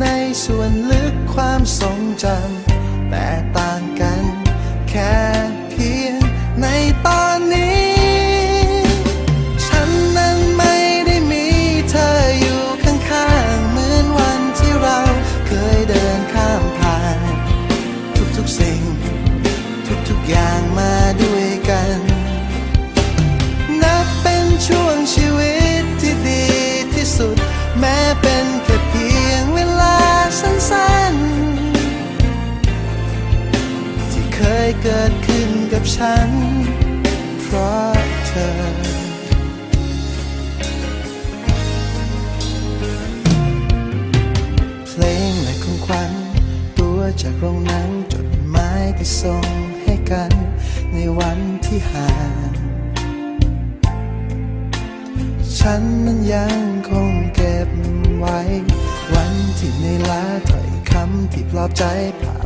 ในส่วนลึกความทรงจำแต่ต่างกันแค่ เคยเกิดขึ้นกับฉัน เพราะเธอ เพลงและของขวัญตัวจากโรงนังจดหมายที่ส่งให้กันในวันที่ห่าง ฉันนั้นยังคงเก็บไว้ วันที่ในอยล้าถ้อยคำที่ปลอบใจภา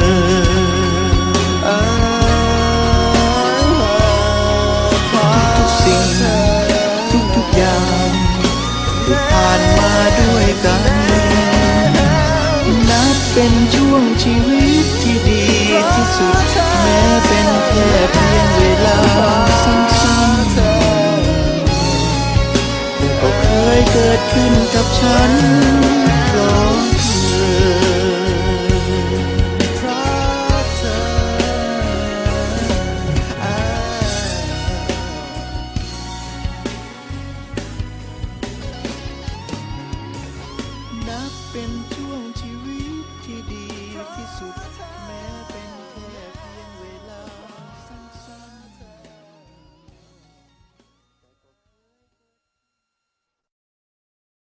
สิ่ง ทุกๆอย่างที่ผ่านมาด้วยกัน นับเป็นช่วงชีวิตที่ดีที่สุด แม้เป็นแค่เพียงเวลาสั้นๆแต่ก็เคยเกิดขึ้นกับฉัน